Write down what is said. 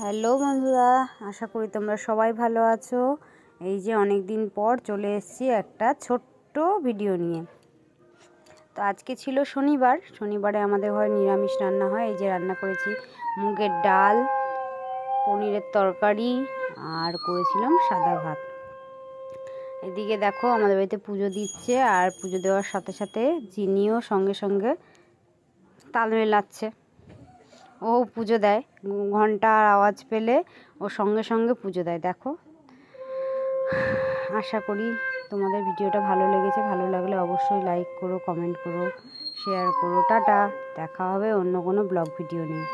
Hello বন্ধুরা, আশা করি তোমরা সবাই ভালো আছো। এই যে অনেক দিন পর চলে এসেছি একটা ছোট্ট ভিডিও নিয়ে। তো আজকে ছিল শনিবার, শনিবারে আমাদের ঘরে নিরামিষ রান্না হয়। এই যে রান্না করেছি, মুগের ডাল, পনিরের তরকারি আর করেছিলাম সাদা ভাত। এদিকে দেখো আমাদের বাড়িতে পুজো দিচ্ছে আর পুজো দেওয়ার সাথে সাথে চিনিও সঙ্গে সঙ্গে তাল মেলাচ্ছে। ও পুজো দেয়। ঘণ্টার আওয়াজ পেলে ও সঙ্গে সঙ্গে পুজো দেয়, দেখো। আশা করি তোমাদের ভিডিওটা ভালো লেগেছে। ভালো লাগলে অবশ্যই লাইক করো কমেন্ট করো শেয়ার করো। টাটা, দেখা হবে অন্য কোনো ব্লগ ভিডিও নিয়ে।